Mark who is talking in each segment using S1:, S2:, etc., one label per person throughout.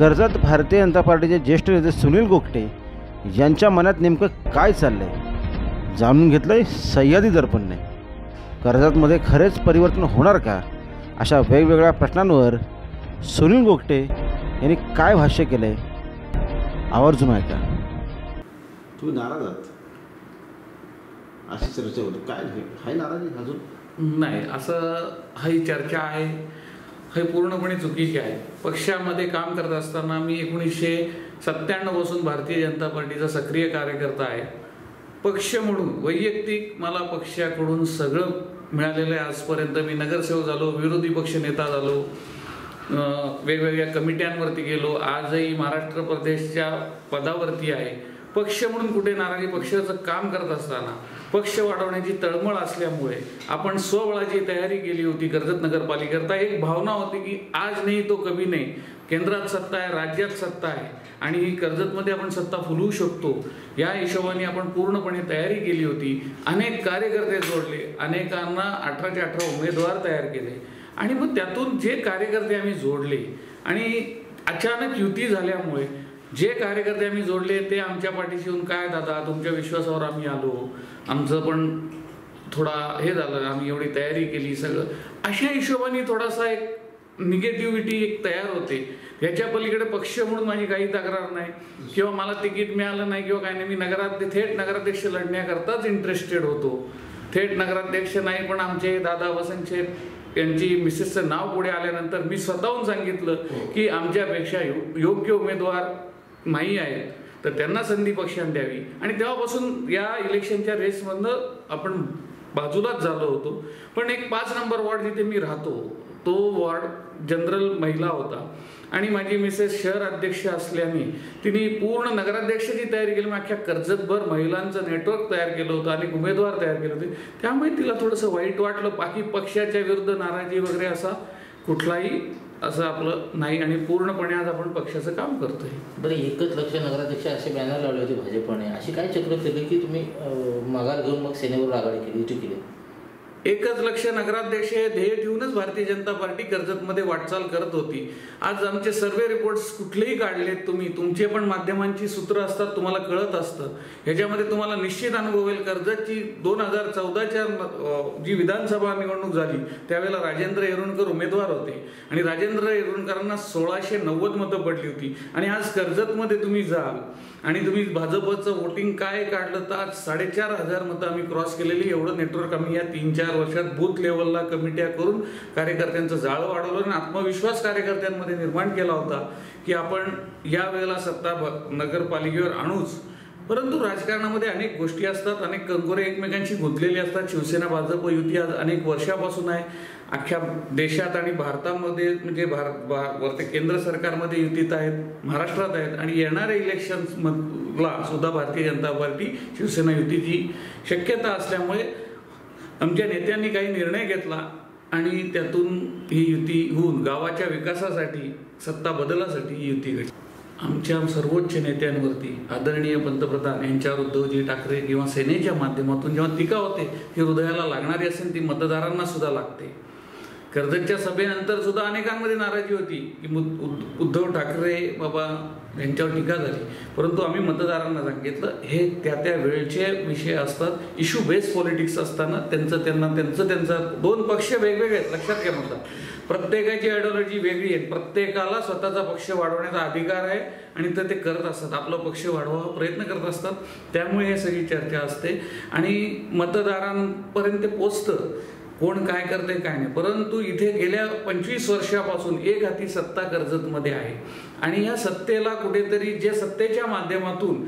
S1: कर्जत भारतीय जनता पार्टीचे ज्येष्ठ नेते सुनील गोगटे यांच्या मनात नेमकं काय चाललं आहे जाणून घेतलं आहे सह्याद्री दर्पणने. कर्जतमध्ये खरेच परिवर्तन होणार का? अशा वेगवेगळ्या प्रश्नांवर सुनील गोगटे यांनी काय भाष्य केलं आहे आवर्जून ऐका. तुम्ही नाराज आहात? अशी चर्चा होती. काय हाय नाराजी अजून?
S2: नाही असं ही चर्चा आहे. हे पूर्णपणे चुकीचे आहे. पक्षामध्ये काम करत असताना मी एकोणीसशे सत्त्याण्णवपासून भारतीय जनता पार्टीचा सक्रिय कार्यकर्ता आहे. पक्ष म्हणून वैयक्तिक मला पक्षाकडून सगळं मिळालेलं आहे. आजपर्यंत मी नगरसेवक झालो विरोधी पक्ष नेता झालो वेगवेगळ्या कमिट्यांवरती गेलो. आजही महाराष्ट्र प्रदेशच्या पदावरती आहे. पक्ष म्हणून कुठे नाराजी पक्षाचं काम करत असताना पक्ष वाढवण्याची तळमळ असल्यामुळे आपण स्वबळाची तयारी केली होती कर्जत नगरपालिकेकरता एक भावना होती की आज नाही तो कमी नाही. केंद्रात सत्ता आहे राज्यात सत्ता आहे. आणि ही कर्जतमध्ये आपण सत्ता फुलवू शकतो. या हिशोबाने आपण पूर्णपणे तयारी केली होती. अनेक कार्यकर्ते जोडले. अनेकांना अठराचे अठरा उमेदवार तयार केले. आणि मग त्यातून जे कार्यकर्ते आम्ही जोडले आणि अचानक युती झाल्यामुळे जे कार्यकर्ते आम्ही जोडले ते आमच्या पाठीशी येऊन काय दादा तुमच्या विश्वासावर आम्ही आलो. आमचं पण थोडा हे झालं आम्ही एवढी तयारी केली सगळं. अशा हिशोबाने थोडासा एक निगेटिव्हिटी एक तयार होते. ह्याच्या पलीकडे पक्ष म्हणून माझी काही तक्रार नाही. किंवा मला तिकीट मिळालं नाही किंवा काही नाही. मी नगरात थेट नगराध्यक्ष लढण्याकरताच इंटरेस्टेड होतो. थेट नगराध्यक्ष नाही पण आमचे दादा वसंत शेठ यांची मिसेसचं नाव पुढे आल्यानंतर मी स्वतःहून सांगितलं की आमच्यापेक्षा योग्य उमेदवार नाही आहेत तर त्यांना संधी पक्षाने द्यावी. आणि तेव्हापासून या इलेक्शनच्या रेसमधनं आपण बाजूलाच झालो होतो. पण एक पाच नंबर वॉर्ड जिथे मी राहतो तो वॉर्ड जनरल महिला होता. आणि माझी मिसेस शहर अध्यक्ष असल्याने तिने पूर्ण नगराध्यक्षाची तयारी केली. मग अख्ख्या कर्जतभर महिलांचं नेटवर्क तयार केलं होतं आणि उमेदवार तयार केले होते. त्यामुळे तिला थोडंसं वाईट वाटलं. बाकी पक्षाच्या विरुद्ध नाराजी वगैरे असा कुठलाही असं आपलं नाही आणि पूर्णपणे आज आपण पक्षाचं काम करतोय.
S3: बरं एकच लक्ष नगराध्यक्ष असे बॅनर लावले होते भाजपने. अशी काय चक्र केली की तुम्ही माघार घेऊन मग सेनेवर आघाडी केली युती केली?
S2: एकच लक्ष नगराध्यक्ष हे ध्येय ठेवूनच भारतीय जनता पार्टी कर्जतमध्ये वाटचाल करत होती. आज आमचे सर्वे रिपोर्ट्स कुठलेही काढलेत तुम्ही तुमचे पण माध्यमांची सूत्र असतात तुम्हाला कळत असतं. ह्याच्यामध्ये तुम्हाला निश्चित अनुभव येईल कर्जतची दोन हजार चौदाच्या जी विधानसभा निवडणूक झाली त्यावेळेला राजेंद्र येरुणकर उमेदवार होते. आणि राजेंद्र येरुणकरांना सोळाशे नव्वद मतं पडली होती. आणि आज कर्जतमध्ये तुम्ही जाल. आणि तुम्ही भाजपचं वोटिंग काय काढलं तर आज साडेचार हजार मतं आम्ही क्रॉस केलेली. एवढं नेटवर्क आम्ही या तीन चार वर्षात बूथ लेवलला कमिट्या करून कार्यकर्त्यांचं जाळं वाढवलं आणि आत्मविश्वास कार्यकर्त्यांमध्ये निर्माण केला होता की आपण या वेळेला सत्ता नगरपालिकेवर आणूच. परंतु राजकारणामध्ये अनेक गोष्टी असतात अनेक कंगोरे एकमेकांशी गुंतलेली असतात. शिवसेना भाजप युती आज अनेक वर्षापासून आहे. अख्ख्या देशात आणि भारतामध्ये म्हणजे भारत वरते केंद्र सरकारमध्ये युतीत आहेत महाराष्ट्रात आहेत आणि येणाऱ्या इलेक्शन्समधला सुद्धा भारतीय जनता पार्टी शिवसेना युतीची शक्यता असल्यामुळे आमच्या नेत्यांनी काही निर्णय घेतला आणि त्यातून ही युती होऊन गावाच्या विकासासाठी सत्ता बदलासाठी ही युती घडली. आमच्या सर्वोच्च नेत्यांवरती आदरणीय पंतप्रधान यांच्यावर उद्धवजी ठाकरे किंवा सेनेच्या माध्यमातून जेव्हा टीका होते ती हृदयाला लागणारी असेल ती मतदारांना सुद्धा लागते. कर्जतच्या सभेनंतर सुद्धा अनेकांमध्ये नाराजी होती की उद्धव ठाकरे बाबा यांच्यावर टीका झाली. परंतु आम्ही मतदारांना सांगितलं हे त्या त्या वेळचे विषय असतात. इश्यू बेस्ड पॉलिटिक्स असताना त्यांचं त्यांना त्यांचं त्यांचा दोन पक्ष वेगवेगळे आहेत. लक्षात घ्या म्हणतात प्रत्येकाची आयडिओलॉजी वेगळी आहे. प्रत्येकाला स्वतःचा पक्ष वाढवण्याचा अधिकार आहे आणि तर ते करत असतात. आपला पक्ष वाढवावा प्रयत्न करत असतात. त्यामुळे हे सगळी चर्चा असते. आणि मतदारांपर्यंत ते पोचतं. कोण काय करते काय नाही. परंतु इथे गेल्या पंचवीस वर्षापासून एक हाती सत्ता कर्जतमध्ये आहे. आणि या सत्तेला कुठेतरी जे सत्तेच्या माध्यमातून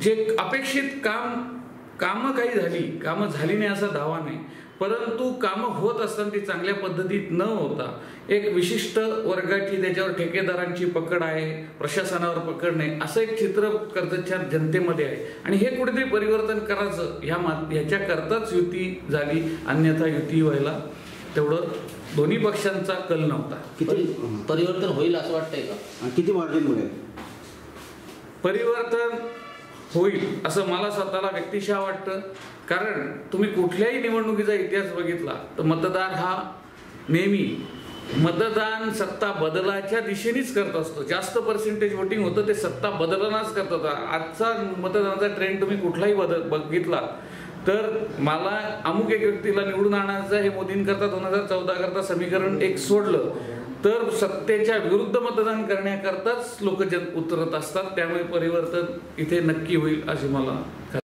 S2: जे अपेक्षित काम कामं काही झाली कामं झाली नाही असा दावा नाही. परंतु कामं होत असताना ती चांगल्या पद्धतीत न होता एक विशिष्ट वर्गाची त्याच्यावर ठेकेदारांची पकड आहे प्रशासनावर पकड नाही असं एक चित्र कर्जतच्या जनतेमध्ये आहे. आणि हे कुठेतरी परिवर्तन करायचं ह्या मा ह्याच्याकरताच युती झाली अन्यथा युती व्हायला तेवढं दोन्ही पक्षांचा कल नव्हता.
S1: किती
S3: परिवर्तन होईल असं वाटतंय का?
S1: किती मार्जिन मिळेल?
S2: परिवर्तन होईल असं मला स्वतःला व्यक्तिशः वाटतं. कारण तुम्ही कुठल्याही निवडणुकीचा इतिहास बघितला तर मतदार हा नेहमी मतदान सत्ता बदलाच्या दिशेनेच करत असतो. जास्त पर्सेंटेज वोटिंग होतं ते सत्ता बदलनाच करतात आजचा मतदानाचा ट्रेंड तुम्ही कुठलाही बदल बघितला तर मला अमुक एक व्यक्तीला निवडून आणायचं हे मोदींकरता दोन हजार चौदा करता समीकरण एक सोडलं तर सत्तेच्या विरुद्ध मतदान करण्याकरताच लोक जन उतरत असतात. त्यामुळे परिवर्तन इथे नक्की होईल अशी मला खात्री